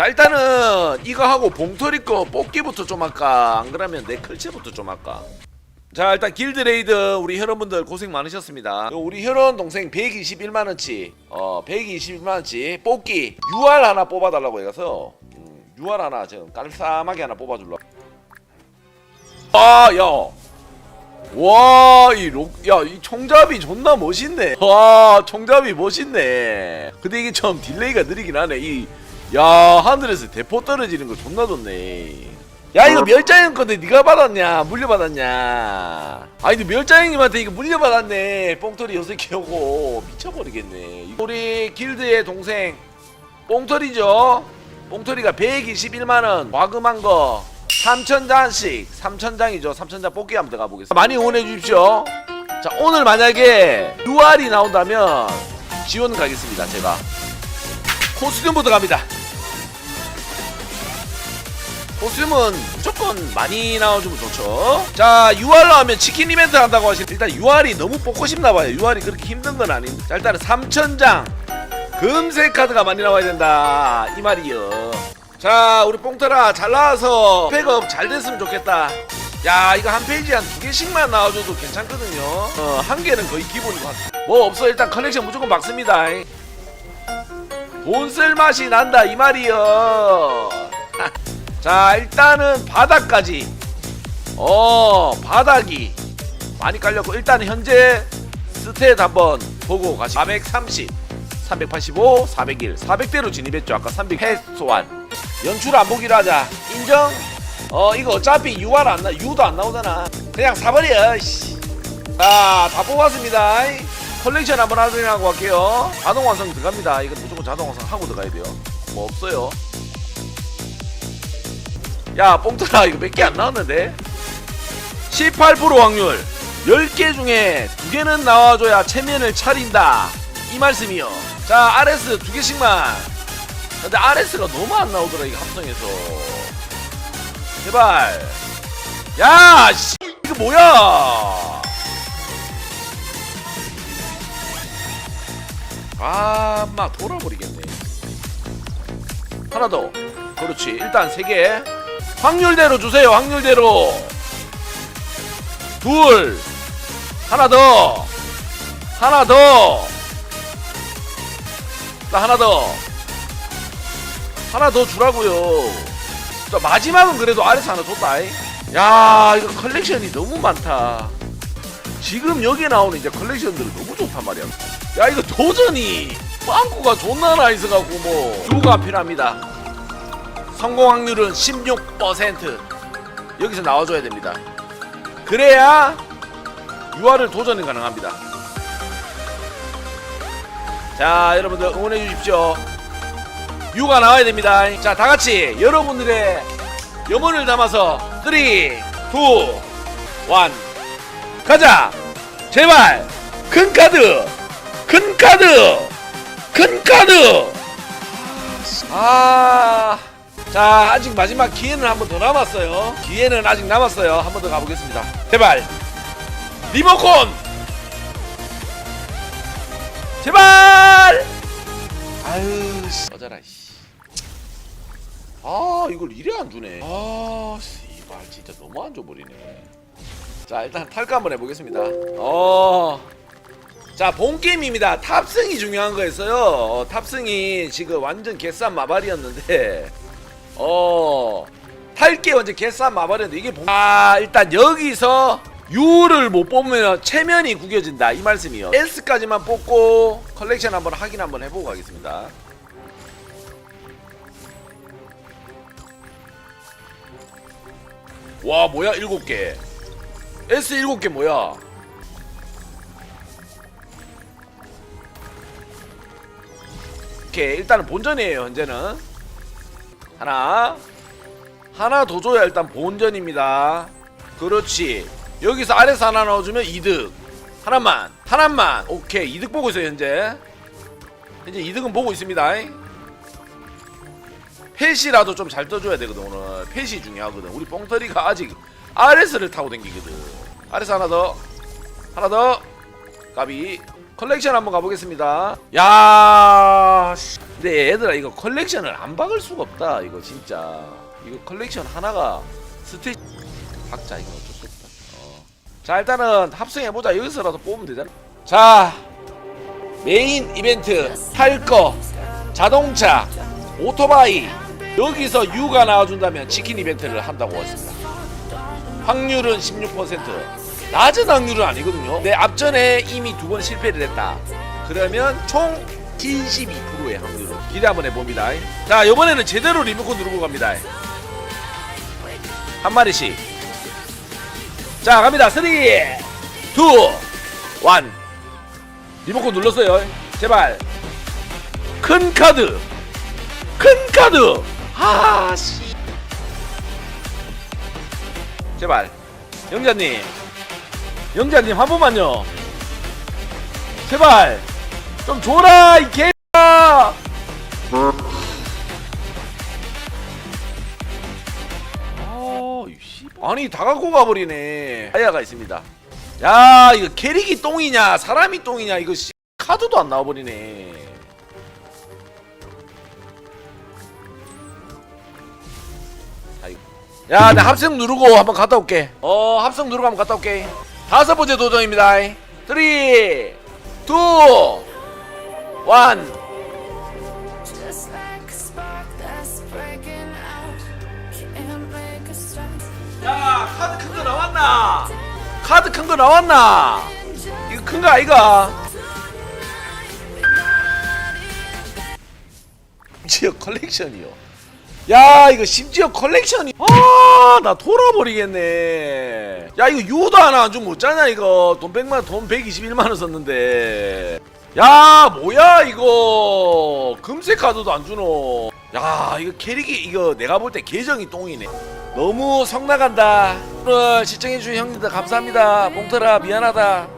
자 일단은 이거 하고 봉털이 거 뽑기부터 좀 할까 안 그러면 내 클체부터 좀 할까 자 일단 길드레이드 우리 혈원분들 고생 많으셨습니다 요 우리 혈원 동생 121만원치 어 121만원치 뽑기 UR 하나 뽑아달라고 해서 음, UR 하나 지금 깔쌈하게 하나 뽑아줄라 아야 와, 이 록, 야, 이 총잡이 존나 멋있네. 와, 총잡이 멋있네. 근데 이게 좀 딜레이가 느리긴 하네. 이, 야, 하늘에서 대포 떨어지는 거 존나 좋네. 야, 이거 멸자형 건데 네가 받았냐? 물려받았냐? 아니, 근데 멸자형님한테 이거 물려받았네. 뽕털이 여섯 개 오고 미쳐버리겠네. 우리 길드의 동생 뽕털이죠. 뽕털이가 121만원 과금한 거 3천장씩 3천장이죠 3천장 뽑기 한번 들어가 보겠습니다 많이 응원해 주십시오 자 오늘 만약에 UR이 나온다면 지원 가겠습니다 제가 코스튬부터 갑니다 코스튬은 무조건 많이 나와주면 좋죠. 자 UR 나오면 치킨 이벤트 한다고 하시는 일단 UR이 너무 뽑고 싶나봐요. UR이 그렇게 힘든 건 아닌데 자 일단은 3천장 금색 카드가 많이 나와야 된다. 이 말이요. 자 우리 뽕터라 잘 나와서 백업 잘 됐으면 좋겠다. 야 이거 한 페이지에 한두 개씩만 나와줘도 괜찮거든요. 어 한 개는 거의 기본인 것 같아. 뭐 없어. 일단 커넥션 무조건 막습니다. 돈 쓸 맛이 난다 이 말이요 자 일단은 바닥까지. 어 바닥이 많이 깔렸고 일단 현재 스탯 한번 보고 가시 430 385 401 400대로 진입했죠. 아까 300 해소환. 연출 안 보기로 하자. 인정? 어 이거 어차피 UR 안 나, U도 안 나오잖아. 그냥 사버려 씨. 자다 뽑았습니다. 컬렉션 한번 확인하고 갈게요. 자동 완성 들어갑니다. 이건 무조건 자동 완성 하고 들어가야 돼요. 뭐 없어요 야 뽕들아 이거 몇 개 안 나왔는데? 18% 확률. 10개 중에 2개는 나와줘야 체면을 차린다. 이 말씀이요. 자 RS 두 개씩만. 근데 RS가 너무 안 나오더라 이거 합성해서. 제발. 야 씨, 이거 뭐야? 아막 돌아버리겠네. 하나 더. 그렇지. 일단 세개 확률대로 주세요 확률대로. 둘 하나 더. 하나 더. 나 하나 더. 하나 더 주라고요. 자 마지막은 그래도 아래서 하나 줬다. 이. 야 이거 컬렉션이 너무 많다. 지금 여기에 나오는 이제 컬렉션들은 너무 좋단 말이야. 야 이거 도전이 빵꾸가 존나 나 있어갖고 뭐 주가 필요합니다 성공 확률은 16% 여기서 나와줘야 됩니다. 그래야 유아를 도전이 가능합니다. 자 여러분들 응원해 주십시오. 유가 나와야 됩니다. 자 다 같이 여러분들의 염원을 담아서 3 2 1 가자! 제발! 큰 카드! 큰 카드! 큰 카드! 아 자 아직 마지막 기회는 한 번 더 남았어요. 기회는 아직 남았어요. 한 번 더 가보겠습니다. 제발. 리모컨! 제발! 아유 씨. 어자라 씨. 아 이걸 이래 안 주네. 아 씨발 진짜 너무 안 줘버리네. 자 일단 탈까 한번 해보겠습니다. 어. 자 본 게임입니다. 탑승이 중요한 거였어요. 어, 탑승이 지금 완전 개싼 마발이었는데 어. 탈게 완전 개싼 마발이었는데 이게 본... 아 일단 여기서 U를 못 뽑으면 체면이 구겨진다. 이 말씀이요. S까지만 뽑고 컬렉션 한번 확인 한번 해보고 가겠습니다. 와 뭐야? 일곱 개. S 일곱 개 뭐야? 오케이 일단은 본전이에요 현재는 하나. 하나 더 줘야 일단 본전입니다. 그렇지. 여기서 아래서 하나 넣어주면 이득. 하나만 하나만. 오케이. 이득 보고 있어요 현재. 현재 이득은 보고 있습니다. 펫이라도 좀 잘 떠줘야 되거든 오늘. 펫이 중요하거든. 우리 뽕터리가 아직 RS를 타고 댕기거든. RS 하나 더. 하나 더. 까비. 컬렉션 한번 가보겠습니다. 야 씨. 근데 얘들아 이거 컬렉션을 안 박을 수가 없다 이거 진짜. 이거 컬렉션 하나가 스테 박자 이거 어쩔 수 없다. 어. 자 일단은 합성해보자. 여기서라도 뽑으면 되잖아. 자 메인 이벤트 탈거 자동차 오토바이. 여기서 U가 나와준다면 치킨 이벤트를 한다고 했습니다. 확률은 16% 낮은 확률은 아니거든요. 내 앞전에 이미 두 번 실패를 했다. 그러면 총 72%의 확률로. 기대 한번 해봅니다. 자 이번에는 제대로 리모컨 누르고 갑니다. 한 마리씩. 자 갑니다. 3 2 1 리모컨 눌렀어요. 제발. 큰 카드. 큰 카드. 아 씨. 제발. 영자님. 영자님 한 번만요. 제발 좀 줘라 이 개야 아. 아니 다 갖고 가버리네 하야가 있습니다 야 이거 캐릭이 똥이냐 사람이 똥이냐 이거 씨 카드도 안 나와버리네. 야, 나 합성 누르고 한번 갔다 올게. 어, 합성 누르고 한번 갔다 올게. 다섯 번째 도전입니다. 3, 2, 1. Just like a spark that's breaking out. Can't make a stop. 야, 카드 큰 거 나왔나? 카드 큰 거 나왔나? 이거 큰 거 아이가? 심지어 컬렉션이요. 야, 이거 심지어 컬렉션이. 아, 나 돌아버리겠네. 야, 이거 유도 하나 안 주면 못 자냐, 이거. 돈 100만, 돈 121만원 썼는데. 야, 뭐야, 이거. 금색 카드도 안 주노. 야, 이거 캐릭이, 이거 내가 볼 때 계정이 똥이네. 너무 성 나간다. 오늘 시청해주신 형님들 감사합니다. 몽터라, 미안하다.